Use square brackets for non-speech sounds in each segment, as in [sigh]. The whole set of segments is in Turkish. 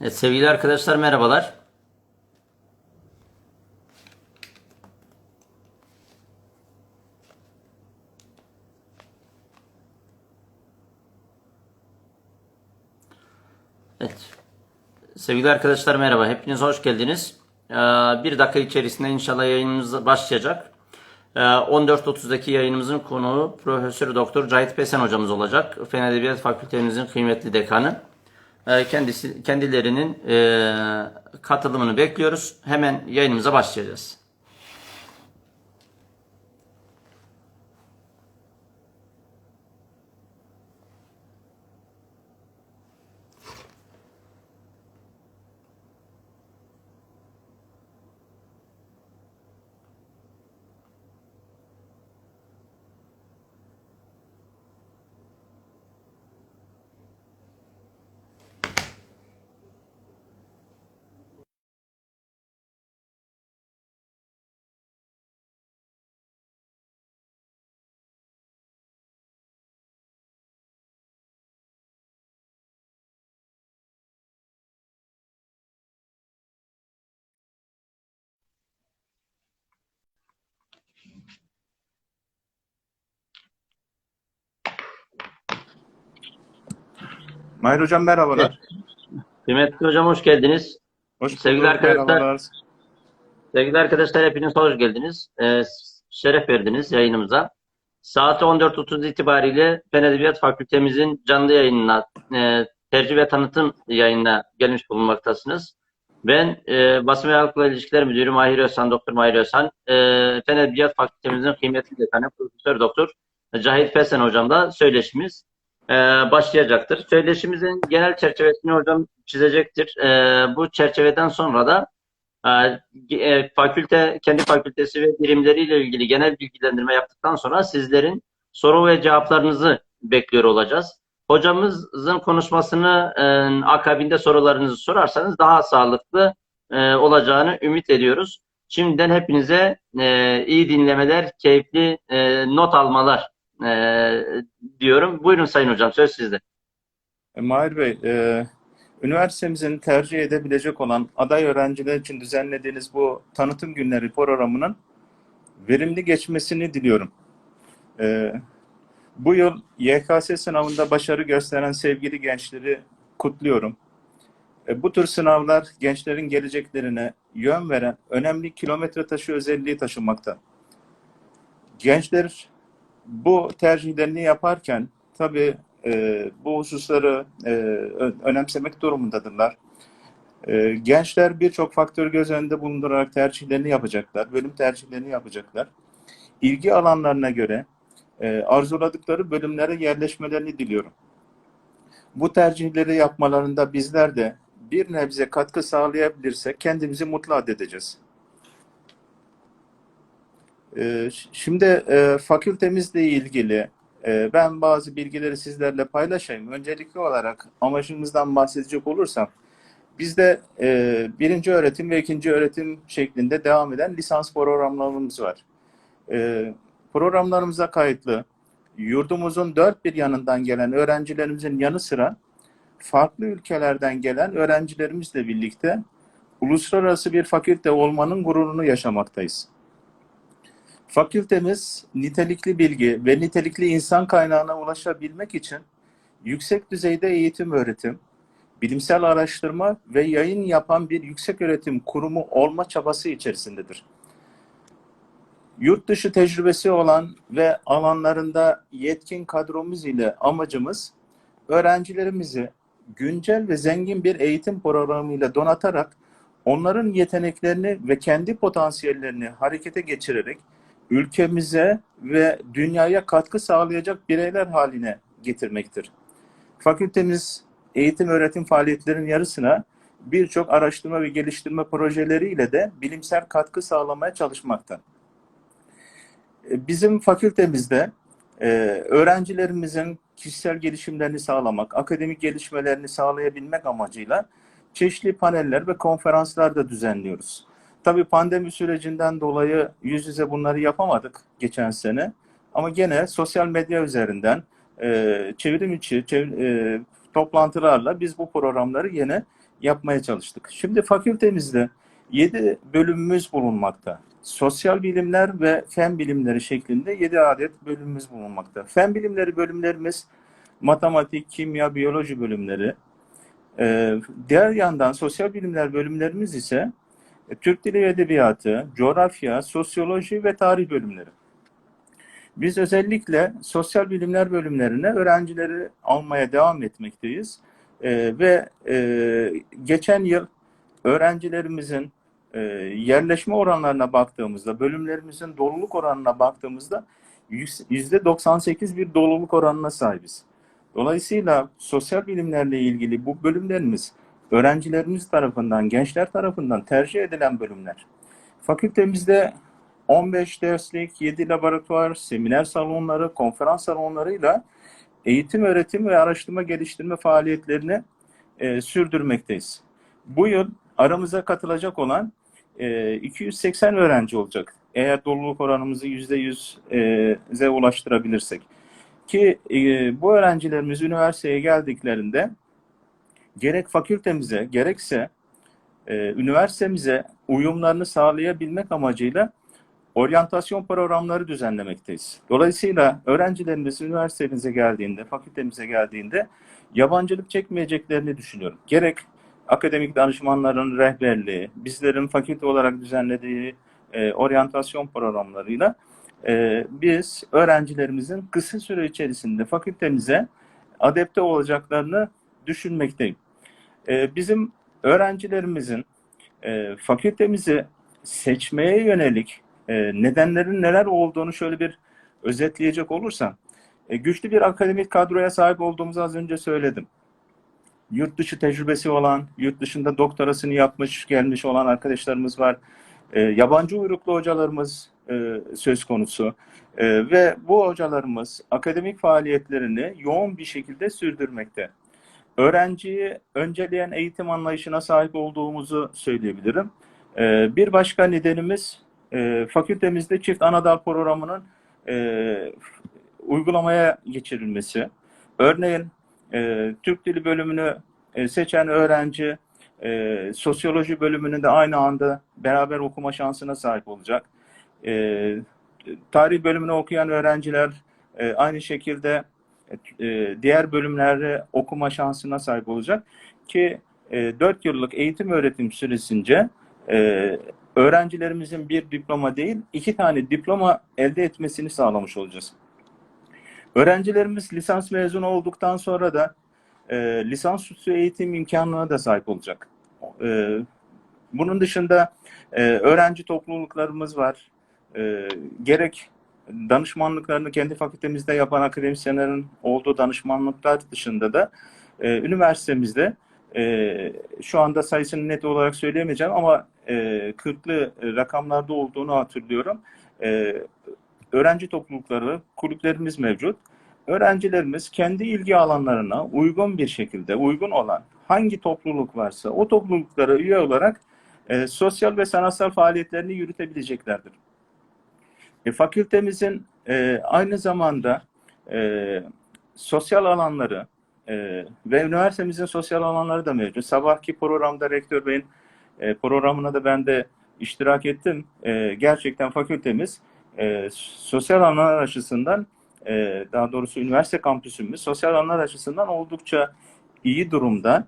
Evet, sevgili arkadaşlar merhabalar. Evet. Sevgili arkadaşlar merhaba. Hepiniz hoş geldiniz. Ee, Bir dakika içerisinde inşallah yayınımız başlayacak. Ee, 14.30'daki yayınımızın konuğu Profesör Doktor Cahit Pesen hocamız olacak. Fen Edebiyat Fakültemizin kıymetli dekanı. Ee, Kendisi kendilerinin e, katılımını bekliyoruz. Hemen yayınımıza başlayacağız. Mahir Hocam merhabalar. Kıymetli hocam hoş geldiniz. Hoş Sevgili bulduk, arkadaşlar. merhabalar. Sevgili arkadaşlar hepiniz hoş geldiniz. Ee, şeref verdiniz yayınımıza. Saat 14.30 itibariyle Fen Edebiyat Fakültemizin canlı yayınına, e, tercih ve tanıtım yayınına gelmiş bulunmaktasınız. Ben e, Basın ve Halkla İlişkiler Müdürü Mahir Özhan, Doktor Mahir Özhan, e, Fen Edebiyat Fakültemizin kıymetli dekanı Profesör Doktor Cahit Pesen hocamla söyleşimiz e, başlayacaktır. Söyleşimizin genel çerçevesini hocam çizecektir. E, bu çerçeveden sonra da ee, e, fakülte, kendi fakültesi ve birimleriyle ilgili genel bilgilendirme yaptıktan sonra sizlerin soru ve cevaplarınızı bekliyor olacağız. Hocamızın konuşmasını e, akabinde sorularınızı sorarsanız daha sağlıklı e, olacağını ümit ediyoruz. Şimdiden hepinize e, iyi dinlemeler, keyifli e, not almalar e, diyorum. Buyurun Sayın Hocam, söz sizde. E, Mahir Bey, e, üniversitemizin tercih edebilecek olan aday öğrenciler için düzenlediğiniz bu tanıtım günleri programının verimli geçmesini diliyorum. E, bu yıl YKS sınavında başarı gösteren sevgili gençleri kutluyorum. E, bu tür sınavlar gençlerin geleceklerine yön veren önemli kilometre taşı özelliği taşımakta. Gençler bu tercihlerini yaparken tabii e, bu hususları e, önemsemek durumundadırlar. E, gençler birçok faktör göz önünde bulundurarak tercihlerini yapacaklar, bölüm tercihlerini yapacaklar. İlgi alanlarına göre e, arzuladıkları bölümlere yerleşmelerini diliyorum. Bu tercihleri yapmalarında bizler de bir nebze katkı sağlayabilirsek kendimizi mutlu edeceğiz. E, ş- şimdi e, fakültemizle ilgili ee, Ben bazı bilgileri sizlerle paylaşayım. Öncelikli olarak amacımızdan bahsedecek olursam, bizde e, birinci öğretim ve ikinci öğretim şeklinde devam eden lisans programlarımız var. E, programlarımıza kayıtlı yurdumuzun dört bir yanından gelen öğrencilerimizin yanı sıra farklı ülkelerden gelen öğrencilerimizle birlikte uluslararası bir fakülte olmanın gururunu yaşamaktayız. Fakültemiz nitelikli bilgi ve nitelikli insan kaynağına ulaşabilmek için yüksek düzeyde eğitim öğretim, bilimsel araştırma ve yayın yapan bir yüksek öğretim kurumu olma çabası içerisindedir. Yurt dışı tecrübesi olan ve alanlarında yetkin kadromuz ile amacımız öğrencilerimizi güncel ve zengin bir eğitim programıyla donatarak onların yeteneklerini ve kendi potansiyellerini harekete geçirerek ülkemize ve dünyaya katkı sağlayacak bireyler haline getirmektir. Fakültemiz eğitim öğretim faaliyetlerinin yarısına birçok araştırma ve geliştirme projeleriyle de bilimsel katkı sağlamaya çalışmakta. E, Bizim fakültemizde e, öğrencilerimizin kişisel gelişimlerini sağlamak, akademik gelişmelerini sağlayabilmek amacıyla çeşitli paneller ve konferanslar da düzenliyoruz. Tabii pandemi sürecinden dolayı yüz yüze bunları yapamadık geçen sene. Ama gene sosyal medya üzerinden e, çevrim içi çev- e, toplantılarla biz bu programları yine yapmaya çalıştık. Şimdi fakültemizde 7 bölümümüz bulunmakta. Sosyal bilimler ve fen bilimleri şeklinde 7 adet bölümümüz bulunmakta. Fen bilimleri bölümlerimiz matematik, kimya, biyoloji bölümleri. Ee, diğer yandan sosyal bilimler bölümlerimiz ise Türk Dili ve Edebiyatı, coğrafya, sosyoloji ve tarih bölümleri. Biz özellikle sosyal bilimler bölümlerine öğrencileri almaya devam etmekteyiz. Ee, ve e, geçen yıl öğrencilerimizin e, yerleşme oranlarına baktığımızda, bölümlerimizin doluluk oranına baktığımızda yüzde 98 bir doluluk oranına sahibiz. Dolayısıyla sosyal bilimlerle ilgili bu bölümlerimiz öğrencilerimiz tarafından, gençler tarafından tercih edilen bölümler. Fakültemizde 15 derslik, 7 laboratuvar, seminer salonları, konferans salonlarıyla eğitim, öğretim ve araştırma geliştirme faaliyetlerini e, sürdürmekteyiz. Bu yıl aramıza katılacak olan e, 280 öğrenci olacak. Eğer doluluk oranımızı %100'e ulaştırabilirsek. Ki e, bu öğrencilerimiz üniversiteye geldiklerinde gerek fakültemize gerekse e, üniversitemize uyumlarını sağlayabilmek amacıyla oryantasyon programları düzenlemekteyiz. Dolayısıyla öğrencilerimiz üniversitemize geldiğinde, fakültemize geldiğinde yabancılık çekmeyeceklerini düşünüyorum. Gerek akademik danışmanların rehberliği, bizlerin fakülte olarak düzenlediği e, oryantasyon programlarıyla e, biz öğrencilerimizin kısa süre içerisinde fakültemize adapte olacaklarını düşünmekteyim. E, bizim öğrencilerimizin e, fakültemizi seçmeye yönelik e, nedenlerin neler olduğunu şöyle bir özetleyecek olursam, e, güçlü bir akademik kadroya sahip olduğumuzu az önce söyledim. Yurt dışı tecrübesi olan, yurt dışında doktorasını yapmış, gelmiş olan arkadaşlarımız var. Yabancı uyruklu hocalarımız söz konusu. Ve bu hocalarımız akademik faaliyetlerini yoğun bir şekilde sürdürmekte. Öğrenciyi önceleyen eğitim anlayışına sahip olduğumuzu söyleyebilirim. E, bir başka nedenimiz e, fakültemizde çift anadal programının e, uygulamaya geçirilmesi. Örneğin e, Türk Dili bölümünü seçen öğrenci sosyoloji bölümünü de aynı anda beraber okuma şansına sahip olacak. Tarih bölümünü okuyan öğrenciler aynı şekilde e, diğer bölümlerde okuma şansına sahip olacak ki e, 4 yıllık eğitim öğretim süresince e, öğrencilerimizin bir diploma değil iki tane diploma elde etmesini sağlamış olacağız. Öğrencilerimiz lisans mezunu olduktan sonra da e, lisansüstü eğitim imkanına da sahip olacak. E, bunun dışında e, öğrenci topluluklarımız var. E, gerek danışmanlıklarını kendi fakültemizde yapan akademisyenlerin olduğu danışmanlıklar dışında da e, üniversitemizde e, şu anda sayısını net olarak söyleyemeyeceğim ama e, kırklı rakamlarda olduğunu hatırlıyorum. E, öğrenci toplulukları, kulüplerimiz mevcut. Öğrencilerimiz kendi ilgi alanlarına uygun bir şekilde, uygun olan hangi topluluk varsa o topluluklara üye olarak e, sosyal ve sanatsal faaliyetlerini yürütebileceklerdir. E, fakültemizin e, aynı zamanda e, sosyal alanları e, ve üniversitemizin sosyal alanları da mevcut. Sabahki programda Rektör Bey'in e, programına da ben de iştirak ettim. E, gerçekten fakültemiz e, sosyal alanlar açısından e, daha doğrusu üniversite kampüsümüz sosyal alanlar açısından oldukça iyi durumda.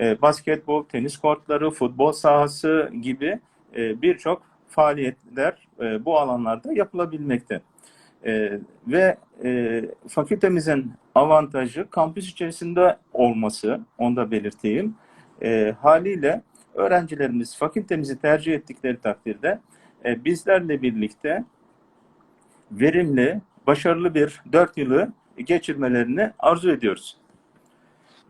E, basketbol, tenis kortları, futbol sahası gibi e, birçok faaliyetler e, bu alanlarda yapılabilmekte. E, ve e, fakültemizin avantajı kampüs içerisinde olması, onu da belirteyim. E, haliyle öğrencilerimiz fakültemizi tercih ettikleri takdirde e, bizlerle birlikte verimli, başarılı bir dört yılı geçirmelerini arzu ediyoruz.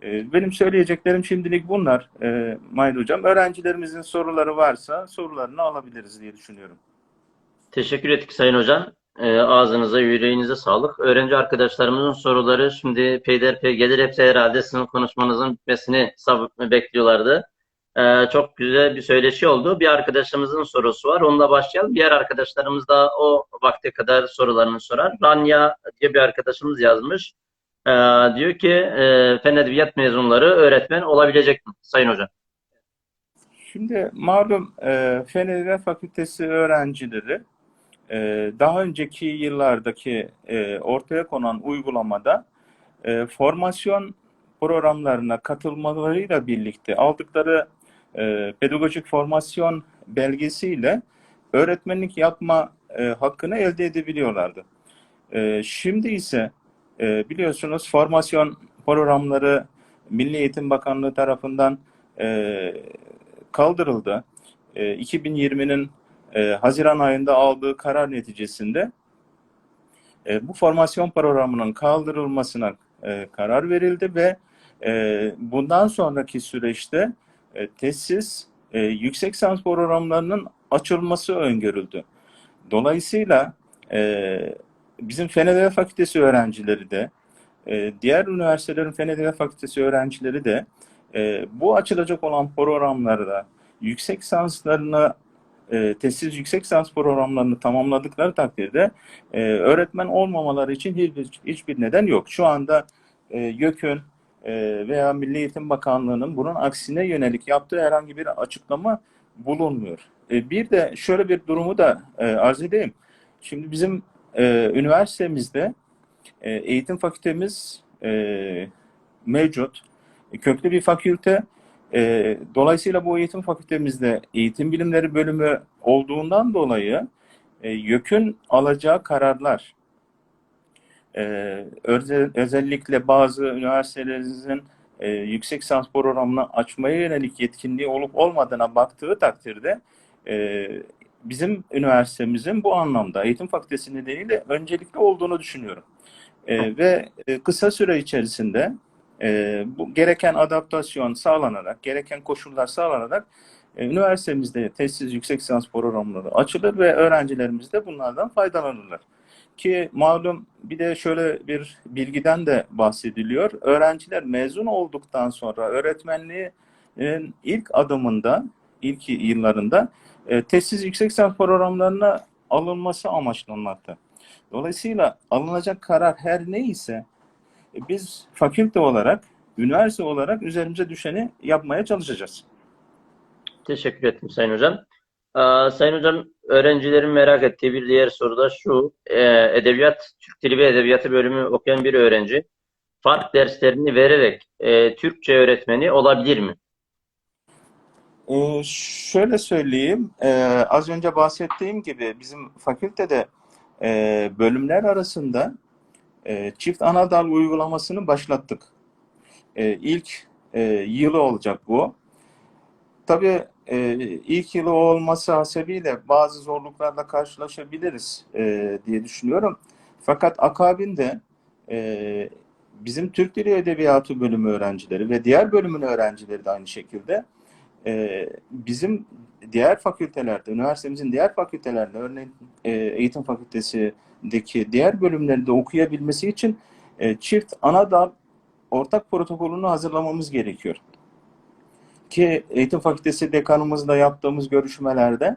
E, benim söyleyeceklerim şimdilik bunlar e, Mahir Hocam. Öğrencilerimizin soruları varsa sorularını alabiliriz diye düşünüyorum. Teşekkür ettik Sayın Hocam. E, ağzınıza, yüreğinize sağlık. Öğrenci arkadaşlarımızın soruları şimdi peyderpey gelir. Hepsi herhalde sizin konuşmanızın bitmesini bekliyorlardı. E, çok güzel bir söyleşi oldu. Bir arkadaşımızın sorusu var. Onunla başlayalım. Diğer arkadaşlarımız da o vakte kadar sorularını sorar. Ranya diye bir arkadaşımız yazmış. E, diyor ki e, Fen Edebiyat mezunları öğretmen olabilecek mi Sayın Hocam? Şimdi malum e, Fen Edebiyat Fakültesi öğrencileri e, daha önceki yıllardaki e, ortaya konan uygulamada e, formasyon programlarına katılmalarıyla birlikte aldıkları e, pedagojik formasyon belgesiyle öğretmenlik yapma e, hakkını elde edebiliyorlardı. E, şimdi ise e, biliyorsunuz formasyon programları Milli Eğitim Bakanlığı tarafından e, kaldırıldı. E, 2020'nin e, Haziran ayında aldığı karar neticesinde e, bu formasyon programının kaldırılmasına e, karar verildi ve e, bundan sonraki süreçte e, tesis e, yüksek lisans programlarının açılması öngörüldü. Dolayısıyla e, bizim Fen Edebiyat Fakültesi öğrencileri de e, diğer üniversitelerin Fen Edebiyat Fakültesi öğrencileri de e, bu açılacak olan programlarda yüksek lisanslarını e, tesis yüksek lisans programlarını tamamladıkları takdirde e, öğretmen olmamaları için hiçbir, hiçbir neden yok. Şu anda e, YÖK'ün e, veya Milli Eğitim Bakanlığı'nın bunun aksine yönelik yaptığı herhangi bir açıklama bulunmuyor. E, bir de şöyle bir durumu da e, arz edeyim. Şimdi bizim e, üniversitemizde e, eğitim fakültemiz e, mevcut. Köklü bir fakülte. E, dolayısıyla bu eğitim fakültemizde eğitim bilimleri bölümü olduğundan dolayı e, YÖK'ün alacağı kararlar e, özel, özellikle bazı üniversitelerimizin e, yüksek lisans programını açmaya yönelik yetkinliği olup olmadığına baktığı takdirde e, bizim üniversitemizin bu anlamda eğitim fakültesi nedeniyle öncelikli olduğunu düşünüyorum. E, ve kısa süre içerisinde e, bu gereken adaptasyon sağlanarak, gereken koşullar sağlanarak e, üniversitemizde tesis yüksek lisans programları açılır ve öğrencilerimiz de bunlardan faydalanırlar. Ki malum bir de şöyle bir bilgiden de bahsediliyor. Öğrenciler mezun olduktan sonra öğretmenliğin ilk adımında, ilk yıllarında e, tesis yüksek lisans programlarına alınması amaçlanmakta. Dolayısıyla alınacak karar her neyse e, biz fakülte olarak, üniversite olarak üzerimize düşeni yapmaya çalışacağız. Teşekkür ettim Sayın Hocam. Aa, Sayın Hocam, öğrencilerin merak ettiği bir diğer soru da şu. Ee, edebiyat, Türk Dili ve Edebiyatı bölümü okuyan bir öğrenci fark derslerini vererek e, Türkçe öğretmeni olabilir mi? Ee, şöyle söyleyeyim, e, az önce bahsettiğim gibi bizim fakültede e, bölümler arasında e, çift ana dal uygulamasını başlattık. E, ilk e, yılı olacak bu. Tabii e, ilk yılı olması hasebiyle bazı zorluklarla karşılaşabiliriz e, diye düşünüyorum. Fakat akabinde e, bizim Türk Dili Edebiyatı bölümü öğrencileri ve diğer bölümün öğrencileri de aynı şekilde e, bizim diğer fakültelerde, üniversitemizin diğer fakültelerinde, örneğin e, eğitim fakültesindeki diğer bölümlerde okuyabilmesi için e, çift ana dal ortak protokolünü hazırlamamız gerekiyor. Ki eğitim fakültesi dekanımızla yaptığımız görüşmelerde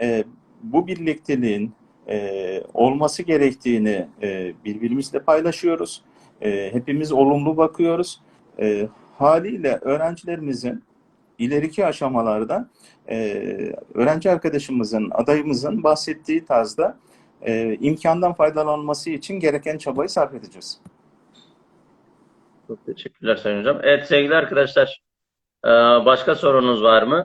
e, bu birlikteliğin e, olması gerektiğini e, birbirimizle paylaşıyoruz. E, hepimiz olumlu bakıyoruz. E, haliyle öğrencilerimizin ileriki aşamalarda e, öğrenci arkadaşımızın, adayımızın bahsettiği tarzda e, imkandan faydalanması için gereken çabayı sarf edeceğiz. Çok teşekkürler Sayın Hocam. Evet sevgili arkadaşlar, e, başka sorunuz var mı?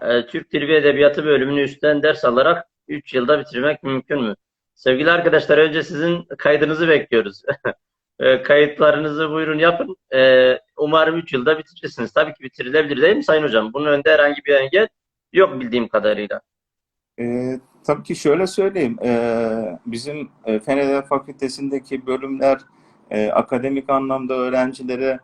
E, Türk Dili ve Edebiyatı bölümünü üstten ders alarak 3 yılda bitirmek mümkün mü? Sevgili arkadaşlar, önce sizin kaydınızı bekliyoruz. [laughs] E, Kayıtlarınızı buyurun yapın. E, Umarım 3 yılda bitirirsiniz. Tabii ki bitirilebilir değil mi Sayın Hocam? Bunun önünde herhangi bir engel yok bildiğim kadarıyla. E, tabii ki şöyle söyleyeyim. E, bizim Fen Edebiyat Fakültesindeki bölümler e, akademik anlamda öğrencilere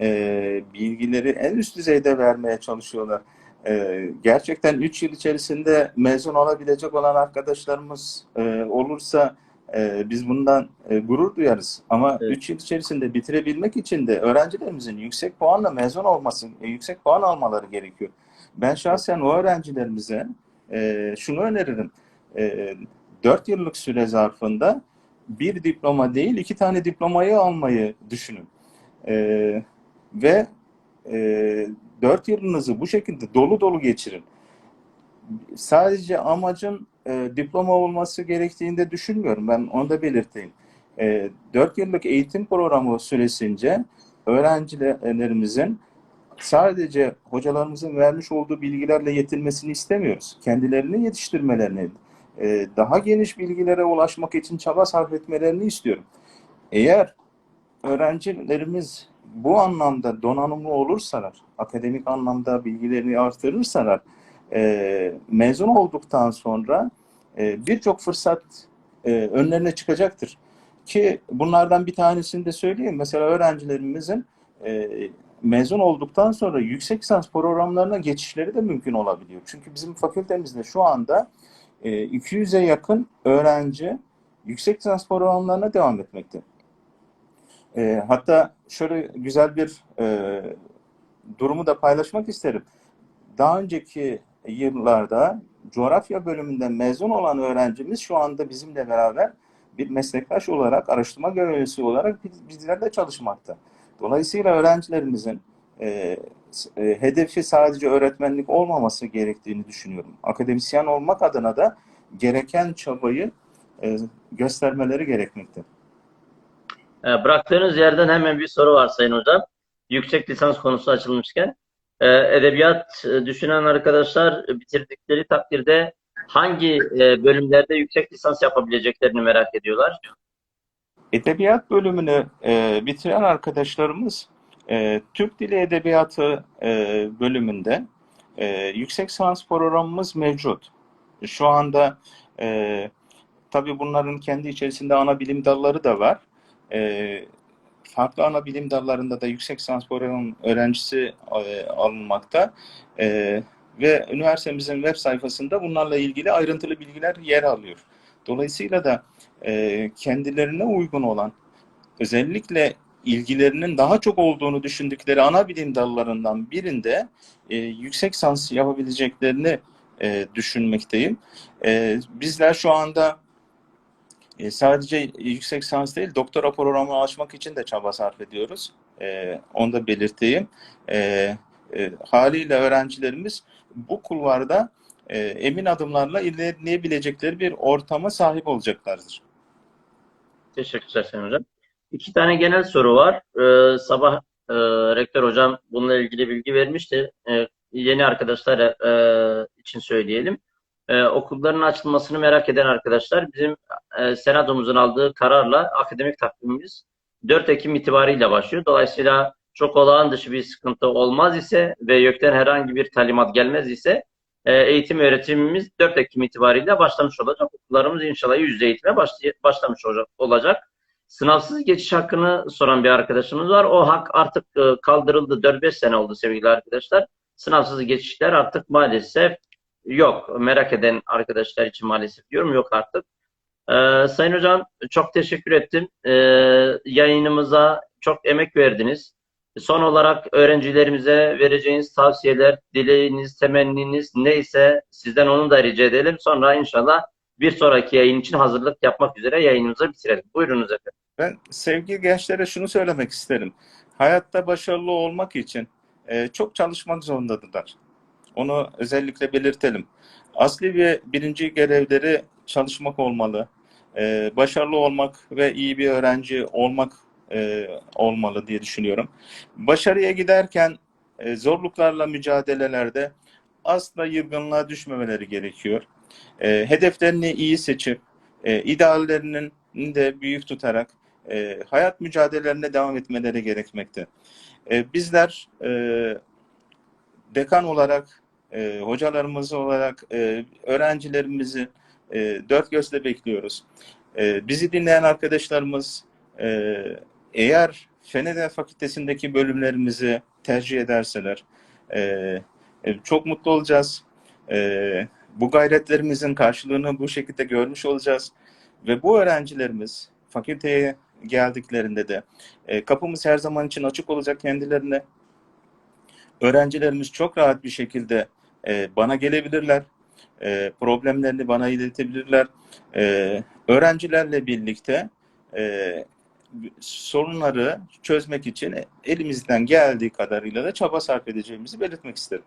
e, bilgileri en üst düzeyde vermeye çalışıyorlar. E, gerçekten 3 yıl içerisinde mezun olabilecek olan arkadaşlarımız e, olursa e, biz bundan e, gurur duyarız. Ama Evet. 3 yıl içerisinde bitirebilmek için de öğrencilerimizin yüksek puanla mezun olması, e, yüksek puan almaları gerekiyor. Ben şahsen o öğrencilerimize e, şunu öneririm. E, 4 yıllık süre zarfında bir diploma değil iki tane diplomayı almayı düşünün. Ee, ve e, dört yılınızı bu şekilde dolu dolu geçirin. Sadece amacın e, diploma olması gerektiğini de düşünmüyorum. Ben onu da belirteyim. E, dört yıllık eğitim programı süresince öğrencilerimizin sadece hocalarımızın vermiş olduğu bilgilerle yetinmesini istemiyoruz. Kendilerini yetiştirmelerini, e, daha geniş bilgilere ulaşmak için çaba sarf etmelerini istiyorum. Eğer öğrencilerimiz bu anlamda donanımlı olursalar, akademik anlamda bilgilerini artırırsalar, e, mezun olduktan sonra e, birçok fırsat e, önlerine çıkacaktır. Ki bunlardan bir tanesini de söyleyeyim. Mesela öğrencilerimizin e, mezun olduktan sonra yüksek lisans programlarına geçişleri de mümkün olabiliyor. Çünkü bizim fakültemizde şu anda e, 200'e yakın öğrenci yüksek lisans programlarına devam etmekte. E, hatta şöyle güzel bir e, durumu da paylaşmak isterim. Daha önceki yıllarda coğrafya bölümünden mezun olan öğrencimiz şu anda bizimle beraber bir meslektaş olarak, araştırma görevlisi olarak biz- bizlerde çalışmakta. Dolayısıyla öğrencilerimizin e, e, hedefi sadece öğretmenlik olmaması gerektiğini düşünüyorum. Akademisyen olmak adına da gereken çabayı e, göstermeleri gerekmekte. E, bıraktığınız yerden hemen bir soru var Sayın Hocam. Yüksek lisans konusu açılmışken. E, edebiyat e, düşünen arkadaşlar bitirdikleri takdirde hangi e, bölümlerde yüksek lisans yapabileceklerini merak ediyorlar. Edebiyat bölümünü e, bitiren arkadaşlarımız Türk Dili Edebiyatı bölümünde yüksek lisans programımız mevcut. Şu anda tabii bunların kendi içerisinde ana bilim dalları da var. E, farklı ana bilim dallarında da yüksek lisans programı öğrencisi e, alınmakta. E, ve üniversitemizin web sayfasında bunlarla ilgili ayrıntılı bilgiler yer alıyor. Dolayısıyla da e, kendilerine uygun olan özellikle ilgilerinin daha çok olduğunu düşündükleri ana bilim dallarından birinde e, yüksek lisans yapabileceklerini e, düşünmekteyim. E, bizler şu anda e, sadece yüksek lisans değil, doktora programı açmak için de çaba sarf ediyoruz. E, onu da belirteyim. E, e, haliyle öğrencilerimiz bu kulvarda e, emin adımlarla ilerleyebilecekleri bir ortama sahip olacaklardır. Teşekkürler Sayın Hocam. İki tane genel soru var. Ee, sabah e, Rektör Hocam bununla ilgili bilgi vermişti. Ee, yeni arkadaşlar e, için söyleyelim. Ee, okulların açılmasını merak eden arkadaşlar bizim e, Senatomuzun aldığı kararla akademik takvimimiz 4 Ekim itibariyle başlıyor. Dolayısıyla çok olağan dışı bir sıkıntı olmaz ise ve YÖK'ten herhangi bir talimat gelmez ise e, eğitim öğretimimiz 4 Ekim itibariyle başlamış olacak. Okullarımız inşallah yüzde eğitime başlay- başlamış olacak. Sınavsız geçiş hakkını soran bir arkadaşımız var. O hak artık e, kaldırıldı. 4-5 sene oldu sevgili arkadaşlar. Sınavsız geçişler artık maalesef yok. Merak eden arkadaşlar için maalesef diyorum yok artık. Ee, Sayın Hocam çok teşekkür ettim. Ee, yayınımıza çok emek verdiniz. Son olarak öğrencilerimize vereceğiniz tavsiyeler, dileğiniz, temenniniz neyse sizden onu da rica edelim. Sonra inşallah bir sonraki yayın için hazırlık yapmak üzere yayınımızı bitirelim. Buyurunuz efendim. Ben sevgili gençlere şunu söylemek isterim. Hayatta başarılı olmak için e, çok çalışmak zorundadırlar. Onu özellikle belirtelim. Asli ve birinci görevleri çalışmak olmalı. E, başarılı olmak ve iyi bir öğrenci olmak e, olmalı diye düşünüyorum. Başarıya giderken e, zorluklarla mücadelelerde asla yılgınlığa düşmemeleri gerekiyor. E, hedeflerini iyi seçip, e, ideallerinin de büyük tutarak e, hayat mücadelelerine devam etmeleri gerekmekte. E, bizler e, dekan olarak, e, hocalarımız olarak e, öğrencilerimizi e, dört gözle bekliyoruz. E, bizi dinleyen arkadaşlarımız e, eğer Fen Edebiyat Fakültesindeki bölümlerimizi tercih ederseler e, e, çok mutlu olacağız. E, bu gayretlerimizin karşılığını bu şekilde görmüş olacağız. Ve bu öğrencilerimiz fakülteye geldiklerinde de e, kapımız her zaman için açık olacak kendilerine. Öğrencilerimiz çok rahat bir şekilde e, bana gelebilirler. E, problemlerini bana iletebilirler. E, öğrencilerle birlikte e, sorunları çözmek için elimizden geldiği kadarıyla da çaba sarf edeceğimizi belirtmek isterim.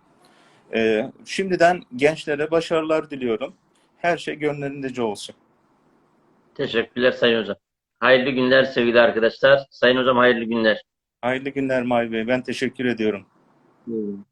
E, şimdiden gençlere başarılar diliyorum. Her şey gönlünüzce olsun. Teşekkürler Sayın Hocam. Hayırlı günler sevgili arkadaşlar. Sayın Hocam hayırlı günler. Hayırlı günler Mahir Bey. Ben teşekkür ediyorum. Hmm.